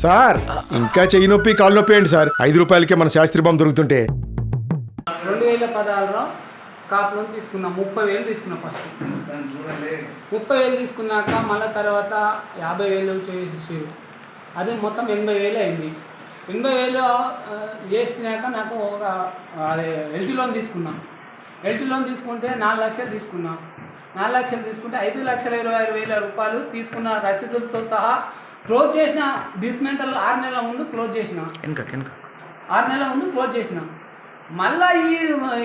Sir ఇంకా చెయ్యి నొప్పి కాలు నొప్పి ఏంటి సార్? ఐదు రూపాయలకే మన శాస్త్రి బాంబు దొరుకుతుంటే. రెండు వేల పదహారులో కాపు లోన్ తీసుకున్నా ముప్పై వేలు తీసుకున్నా ఫస్ట్. ముప్పై వేలు తీసుకున్నాక మళ్ళీ తర్వాత యాభై వేలు చేసి అది మొత్తం ఎనభై వేలు అయింది. ఎనభై వేలు ఆ, చేసినాక నాకు ఒక అదే ఎల్టీ లోన్ తీసుకున్నా. ఎల్టీ లోన్ తీసుకుంటే నాలుగు లక్షలు తీసుకున్నా. నాలుగు లక్షలు తీసుకుంటే ఐదు లక్షల ఇరవై ఆరు వేల రూపాయలు తీసుకున్న రసీదులతో సహా క్లోజ్ చేసిన డిస్మెంటల్ ఆరు నెలల ముందు క్లోజ్ చేసిన. ఆరు నెలల ముందు క్లోజ్ చేసిన. మళ్ళా ఈ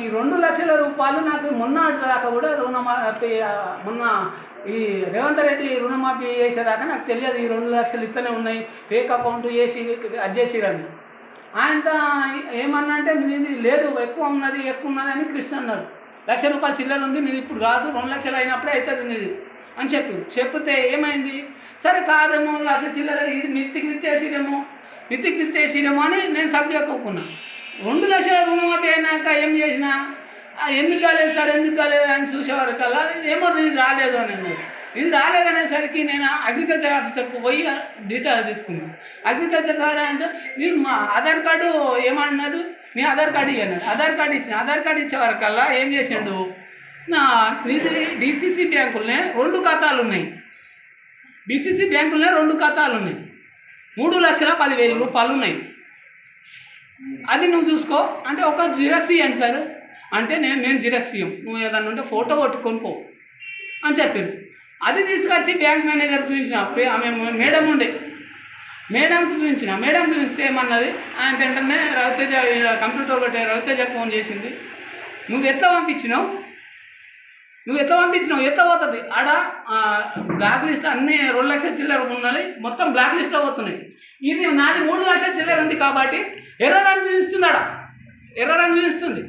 ఈ రెండు లక్షల రూపాయలు నాకు మొన్న దాకా కూడా రుణమాఫీ మొన్న ఈ రేవంత్ రెడ్డి రుణమాఫీ చేసేదాకా నాకు తెలియదు. ఈ రెండు లక్షలు ఇట్లనే ఉన్నాయి. ఫేక్ అకౌంట్ వేసి అది చేసిరని. ఆయన ఏమన్నా అంటే లేదు ఎక్కువ ఉన్నది ఎక్కువ ఉన్నది అని కృష్ణ అన్నాడు. లక్ష రూపాయలు చిల్లర ఉంది నీది ఇప్పుడు కాదు రెండు లక్షలు అయినప్పుడే అవుతుంది నీది అని చెప్పి చెప్తే ఏమైంది? సరే కాదేమో లక్ష చిల్లర ఇది మిత్తికి మిత్తేసిరేమో మిత్తికి మిత్తేసిరేమో అని నేను సబ్జెక్ట్ ఒప్పుకున్నా రెండు లక్షల రుణమాఫీ అయినాక ఏం చేసినా? ఎందుకు కాలేదు సార్ ఎందుకు కాలేదు అని చూసేవారికల్లా ఏమో ఇది రాలేదు అని ఇది రాలేదనేసరికి నేను అగ్రికల్చర్ ఆఫీసర్కి పోయి డీటెయిల్ తీసుకున్నాను అగ్రికల్చర్ సార్ అంటే నేను మా ఆధార్ కార్డు ఏమన్నాడు? నీ ఆధార్ కార్డు ఇవ్వన్నాడు ఆధార్ కార్డు ఇచ్చిన ఆధార్ కార్డు ఇచ్చే వరకల్లా ఏం చేసిండు? నా నీది డిసిసి బ్యాంకులనే రెండు ఖాతాలు ఉన్నాయి. డిసిసి బ్యాంకులనే రెండు ఖాతాలు ఉన్నాయి. మూడు లక్షల పదివేల రూపాయలు ఉన్నాయి. అది నువ్వు చూసుకో. అంటే ఒక జిరాక్స్ ఇవ్వండి సార్. అంటే నేను నేను జిరాక్స్ ఇవ్వం నువ్వు ఏదన్నా ఉంటే ఫోటో కొట్టుకొని పో అని చెప్పారు అది తీసుకొచ్చి బ్యాంక్ మేనేజర్ చూపించిన అప్పుడు ఆమె మేడం ఉండే మేడంకి చూపించిన మేడం చూపిస్తే ఏమన్నది? ఆయన వెంటనే రవితేజ కంప్యూటర్ ఒకటి రవితేజ ఫోన్ చేసింది. నువ్వు ఎట్లా పంపించినావు? నువ్వు ఎట్లా పంపించినావు? ఎట్లా పోతుంది? ఆడ బ్లాక్ లిస్ట్ అన్ని రెండు లక్షల చిల్లర ఉన్నాయి మొత్తం బ్లాక్ లిస్ట్లో పోతున్నాయి. ఇది నాది మూడు లక్షల చిల్లర ఉంది కాబట్టి ఎర్ర రంగు చూపిస్తుంది ఆడ. ఎర్ర రంగు చూపిస్తుంది.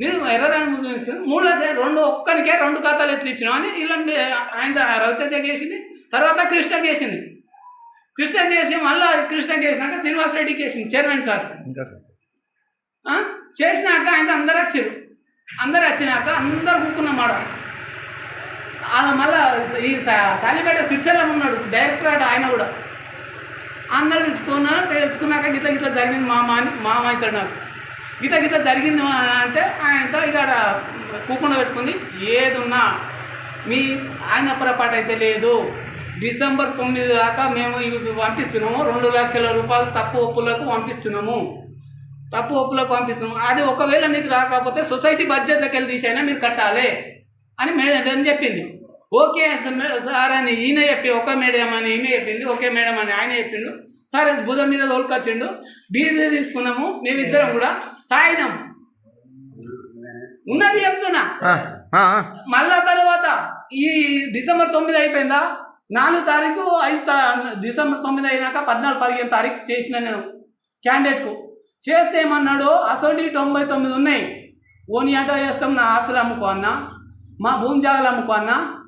నేను ఎర్ర రంగు చూపిస్తుంది. మూడు లక్షల రెండు ఒక్కరికే రెండు ఖాతాలు ఎట్లు ఇచ్చినావు అని ఇలా ఆయన రవితేజకి వేసింది తర్వాత కృష్ణకి వేసింది కృష్ణకి వేసి మళ్ళీ కృష్ణకి వేసినాక శ్రీనివాస్ రెడ్డికి వేసింది చైర్మన్ సార్? చేసినాక ఆయన అందరు వచ్చారు. అందరు వచ్చినాక అందరు కూకున్నాం ఆడ. అలా మళ్ళా ఈ సాలిపేట సిరిసెల్లం ఉన్నాడు డైరెక్టర్ ఆయన కూడా. అందరు పిలుచుకున్నారు తెలుసుకున్నాక గిట్ల గిట్ల జరిగింది మా మా మామ అవుతాడు నాకు. గిట్ల గిట్ల జరిగింది అంటే ఆయనతో ఇక కూకుండా పెట్టుకుంది. ఏది ఉన్నా మీ ఆయన పొరపాటు అయితే లేదు. డిసెంబర్ తొమ్మిది దాకా మేము ఇవి పంపిస్తున్నాము. రెండు లక్షల రూపాయలు తప్పు ఒప్పులకు పంపిస్తున్నాము. తప్పు ఒప్పులకు పంపిస్తున్నాము. అది ఒకవేళ నీకు రాకపోతే సొసైటీ బడ్జెట్లోకి వెళ్ళి తీసైనా మీరు కట్టాలి అని మేడం చెప్పింది. ఓకే సార్ అని ఈయన చెప్పి ఒక మేడం అని ఈయన చెప్పింది ఓకే మేడం అని ఆయన చెప్పిండు. సరే భుజం మీద తోలుకొచ్చిండు. డీజీ తీసుకున్నాము మేమిద్దరం కూడా తాగినాము ఉన్నది చెప్తున్నా. మళ్ళా తర్వాత ఈ డిసెంబర్ తొమ్మిది అయిపోయిందా? నాలుగు తారీఖు ఐదు డిసెంబర్ తొమ్మిది అయినాక పద్నాలుగు పదిహేను తారీఖు చేసిన నేను క్యాండిడేట్కు. చేస్తే ఏమన్నాడు? అసోంటి తొంభై తొమ్మిది ఉన్నాయి. ఓని ఆటో చేస్తాం నా ఆస్తులు అమ్ముకో అన్న. మా భూమి జాగాలు అమ్ముకో అన్న.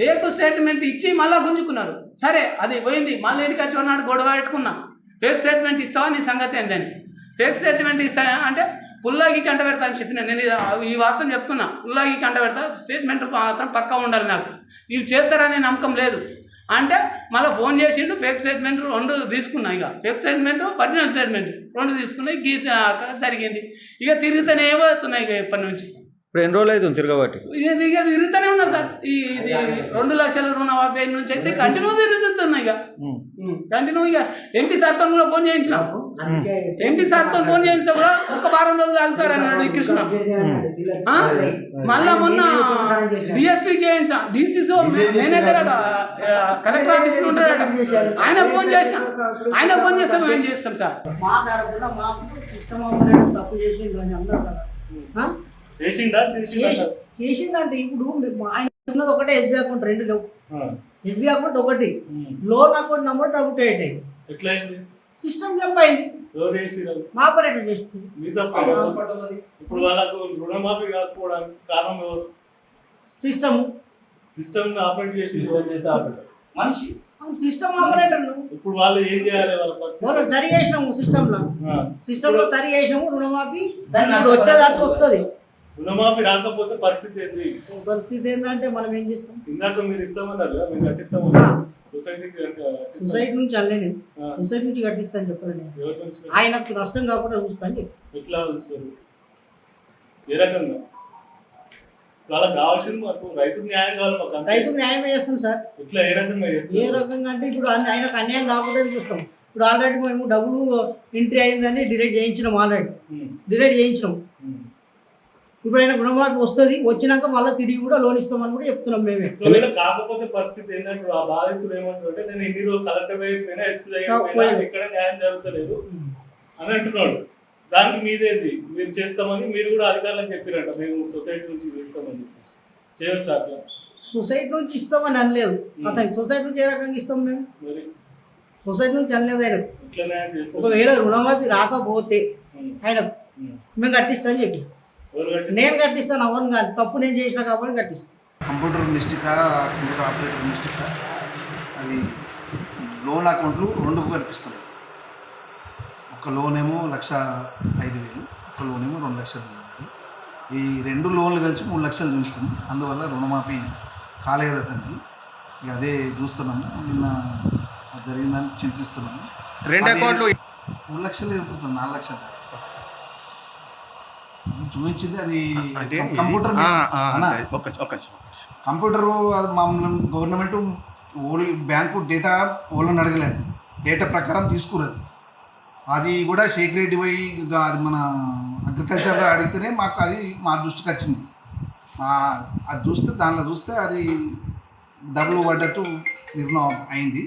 రేపు స్టేట్మెంట్ ఇచ్చి మళ్ళీ గుంజుకున్నారు. సరే అది పోయింది. మళ్ళీ ఇంటికి వచ్చి ఉన్నాడు గొడవ పెట్టుకున్నా. ఫేక్ స్టేట్మెంట్ ఇస్తావా? నీ సంగతి ఏందని. ఫేక్ స్టేట్మెంట్ ఇస్తా అంటే పుల్లాగి కంట పెడతా అని చెప్పిన నేను ఈ వాస్తవం చెప్తున్నా. పుల్లాగి కంట పెడతా స్టేట్మెంట్ మాత్రం పక్కా ఉండాలి నాకు. ఇవి చేస్తారనే నమ్మకం లేదు. అంటే మళ్ళీ ఫోన్ చేసిండు ఫేక్ స్టేట్మెంట్ రెండు తీసుకున్నా ఇక. ఫేక్ స్టేట్మెంట్ ఒరిజినల్ స్టేట్మెంట్ రెండు తీసుకున్నాయి గీత జరిగింది. ఇక తిరుగుతూనే పోతున్నాయి ఇక ఎప్పటి నుంచి. ఇప్పుడు ఎన్ని రోజులు అవుతుంది తిరగబట్టి? ఇక తిరుగుతూనే ఉన్నా సార్. ఈ ఇది రెండు లక్షల రుణమాఫీ నుంచి అయితే కంటిన్యూ తిరుగుతున్నా ఇక. కంటిన్యూ ఇక. ఎంపీ సార్తో కూడా ఫోన్ చేయించిన? ఎంపీ సార్తో ఫోన్ చేయిస్తే కూడా ఒక్క వారం రోజులు ఆగు సార్ అన్నాడు ఈ కృష్ణ? మళ్ళా మొన్న డిఎస్పీకి చేయించిన. డిసిసో మేనేజర్ అట కలెక్టర్ ఆఫీస్లో ఉంటాడట. ఆయన ఫోన్ చేసిన. ఆయన ఫోన్ చేస్తే మేము ఏం చేస్తాం సార్? మా కాకుండా మా సిస్టమ్ తప్పు కదా. ఆ? చేసిండా? చేసిండా చేసి- చేసిందంటే ఇప్పుడు మీరు మా ఆయన ఉన్నది ఒకటే ఎస్బీ అకౌంట్ రెండు లేవు. ఎస్బీ అకౌంట్ ఒకటి. Loan account number double eight అయింది. ఎట్లా అయింది సిస్టమ్ జంప్ అయింది. ఎవరు చేసిరు మా ఆపరేటర్ చేస్తుంది మీ తప్ప కదా. ఇప్పుడు వాళ్ళకు రుణమాఫీ కాకపోవడానికి కారణం ఎవరు? సిస్టమ్ సిస్టమ్ ఆపరేట్ చేసి మనిషి. సిస్టమ్ ఆపరేటర్ ఇప్పుడు వాళ్ళు ఏం చేయాలి వాళ్ళ సరి చేసినాము సిస్టమ్లో. సిస్టమ్లో సరి చేసినాము రుణమాఫీ. ఇప్పుడు వచ్చేదానికి వస్తుంది. రుణమాఫీ రాకపోతే పరిస్థితి ఏంది? పరిస్థితి ఏంటంటే మనం ఏం చేస్తాం? ఇందాక మీరు ఇస్తామన్నారు కదా, మేము కట్టిస్తామన్నారు సొసైటీకి సొసైటీ నుంచి ఆ. సొసైటీ నుంచి కట్టిస్తాను నుంచి ఆయనకు నష్టం కాకుండా చూస్తాను చెప్పి ఎట్లా చూస్తారు? ఏ రకంగా? వాళ్ళకి కావాల్సింది మాకు రైతు న్యాయం కావాలి మాకు. రైతుకు న్యాయం చేస్తాం సార్. ఎట్లా ఏ రకంగా ఏ రకంగా అంటే ఇప్పుడు ఆయన- ఆయనకు అన్యాయం కాకుండా చూస్తాం. ఇప్పుడు ఆల్రెడీ మేము డబ్బులు ఎంట్రీ అయిందని డిలీట్ చేయించినాం ఆల్రెడీ. డిలీట్ చేయించినాం. ఉమ్. ఇప్పుడు ఆయన రుణమాఫీ వస్తుంది వచ్చినాక మళ్ళీ తిరిగి కూడా లోన్ ఇస్తామని కూడా చెప్తున్నాం మేమే. కాకపోతే పరిస్థితి ఏంటంటే ఆ బాధితుడు ఏమంటాడు నేను ఇన్ని రోజులు కలెక్టర్ అయిపోయినా ఎస్పీ. ఎక్కడ న్యాయం జరుగుతలేదు అని అంటున్నాడు. దానికి మీదేంది మీరు చేస్తామని మీరు కూడా అధికారులకు చెప్పారంట మేము సొసైటీ నుంచి తీస్తామని చెప్పేసి. చేయొచ్చు అట్లా? సొసైటీ నుంచి ఇస్తామని అనలేదు. అతనికి సొసైటీ నుంచి ఏ రకంగా ఇస్తాం మేము? సొసైటీ నుంచి అనలేదు ఆయన ఒకవేళ రుణమాఫీ రాకపోతే ఆయన. మేము. కట్టిస్తాను చెప్పి? నేను కట్టిస్తాను అవను కాదు. తప్పు నేను చేసిన కాబట్టి కట్టిస్తాను. కంప్యూటర్ మిస్టేకా కంప్యూటర్ ఆపరేటర్ మిస్టేకా? అది లోన్ అకౌంట్లు రెండు కనిపిస్తున్నాయి ఒక లోన్ ఏమో లక్ష ఐదు వేలు ఒక లోన్ ఏమో రెండు లక్షలు ఉన్నది ఈ రెండు లోన్లు కలిసి మూడు లక్షలు చూస్తుంది అందువల్ల రుణమాఫీ కాలేదు అతనికి. ఇక అదే చూస్తున్నాము. నిన్న అది జరిగిందని చింతిస్తున్నాము. రెండు అకౌంట్లు మూడు లక్షలు ఏర్పడుతుంది నాలుగు లక్షలు కాదు. అది చూపించింది అది అంటే కంప్యూటర్ ఇది- ఆ, మిస్టేక్. ఆ, అన్నా, అంటే ఒక్క ఒక్క నిమిషం, ఒక్క నిమిషం. కంప్యూటర్ అది మామూలు గవర్నమెంట్ ఓన్లీ బ్యాంకు డేటా ఓన్లను అడగలేదు. డేటా ప్రకారం తీసుకురది. అది కూడా షేక్ రెడ్డి పోయి అది మన అగ్రికల్చర్ అడిగితేనే మాకు అది మా దృష్టికి వచ్చింది. అది చూస్తే దానిలో చూస్తే అది డబ్బులు పడ్డట్టు నిర్ణయం అయింది.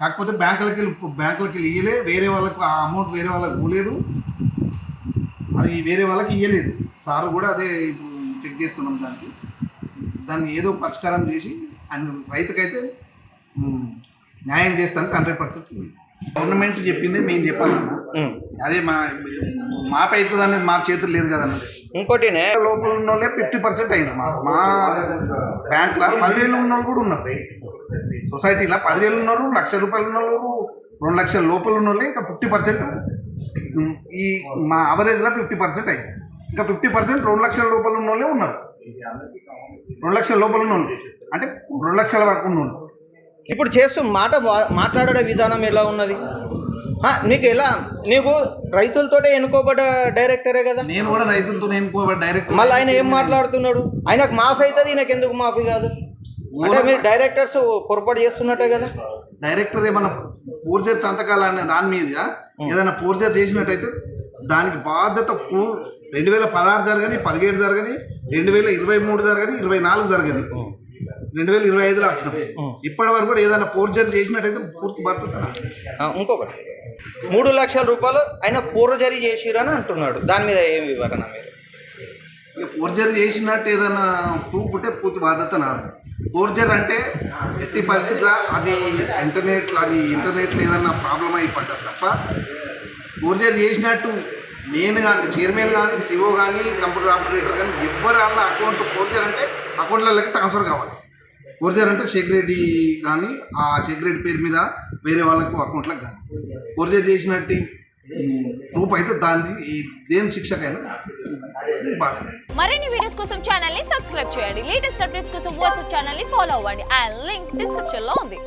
కాకపోతే బ్యాంకులకి వెళ్ళి బ్యాంకులకి వెళ్ళి ఇయ్యలే వేరే వాళ్ళకు ఆ అమౌంట్ వేరే వాళ్ళకి పోలేదు. అది వేరే వాళ్ళకి ఇయ్యలేదు. సార్ కూడా అదే చెక్ చేస్తున్నాం దానికి. దాన్ని ఏదో పరిష్కారం చేసి ఆయన రైతుకైతే న్యాయం చేస్తానికి హండ్రెడ్ పర్సెంట్ గవర్నమెంట్ చెప్పింది మేము చెప్పాలన్నా. అదే మా మాపై అవుతుంది అనేది మా చేతులు లేదు కదన్న ఇంకోటినే? లోపల ఉన్న వాళ్ళే ఫిఫ్టీ పర్సెంట్ అయినారు మా మా బ్యాంక్లో పదివేలు ఉన్న వాళ్ళు కూడా ఉన్నారు. సొసైటీలో పదివేలు ఉన్నారు లక్ష రూపాయలు ఉన్న వాళ్ళు రెండు లక్షల లోపల ఉన్న వాళ్ళు ఇంకా ఫిఫ్టీ పర్సెంట్. ఈ మా అవరేజ్లో ఫిఫ్టీ పర్సెంట్ అయింది. ఇంకా ఫిఫ్టీ పర్సెంట్ రెండు లక్షల లోపల ఉన్న వాళ్ళే ఉన్నారు. రెండు లక్షల లోపల ఉన్న వాళ్ళు అంటే రెండు లక్షల వరకు ఉన్న వాళ్ళు ఇప్పుడు చేస్తూ మాట మాట్లాడే విధానం ఎలా ఉన్నది? నీకు ఎలా నీకు రైతులతోటే ఎన్నుకోబడ్డ డైరెక్టరే కదా? నేను కూడా రైతులతో నేను డైరెక్ట్ మళ్ళీ ఆయన ఏం మాట్లాడుతున్నాడు? ఆయనకు మాఫీ అవుతుంది ఈయనకు ఎందుకు మాఫీ కాదు? అంటే మీరు డైరెక్టర్స్ పొరపాటు చేస్తున్నట్టే కదా? డైరెక్టర్ ఏమైనా పోర్జర్ సంతకాలు అనే దాని మీద ఏదైనా పోర్జర్ చేసినట్టయితే దానికి బాధ్యత పూ రెండు వేల పదహారు జరగని పదిహేడు జరగని రెండు వేల ఇరవై మూడు జరగని ఇరవై నాలుగు జరగని రెండు వేల ఇరవై ఐదులో వచ్చినాం. ఇప్పటి వరకు కూడా ఏదైనా పోర్జర్ చేసినట్టయితే పూర్తి. ఆ, ఇంకొకటి. మూడు లక్షల రూపాయలు ఆయన పూర్వజరీ చేసిరని అంటున్నాడు. దాని మీద ఏం వివరణ మీరు? ఫోర్జర్ చేసినట్టు ఏదైనా ప్రూఫ్ ఉంటే పూర్తి బాధ్యత నాది. ఫోర్జర్ అంటే ఎట్టి పరిస్థితుల్లో అది ఇంటర్నెట్ అది ఇంటర్నెట్లో ఏదన్నా ప్రాబ్లం అయి పడ్డది తప్ప ఫోర్జర్ చేసినట్టు నేను కానీ చైర్మన్ కానీ సిఓ కానీ కంప్యూటర్ ఆపరేటర్ కానీ ఎవ్వరు వాళ్ళ అకౌంట్ ఫోర్జర్ అంటే అకౌంట్లకి ట్రాన్స్ఫర్ కావాలి. ఫోర్జర్ అంటే షేక్ రెడ్డి కానీ ఆ షేక్ రెడ్డి పేరు మీద వేరే వాళ్ళకు అకౌంట్లకు కానీ ఫోర్జర్ చేసినట్టు ప్రూఫ్ అయితే దాన్ని ఈ దేని శిక్షకైనా బాధ్యత. మరిన్ని వీడియోస్ కోసం ఛానల్ని సబ్స్క్రైబ్ చేయండి. లేటెస్ట్ అప్డేట్స్ కోసం వాట్సాప్ ఛానల్ని ఫాలో అవ్వండి. ఆ లింక్ డిస్క్రిప్షన్లో ఉంది.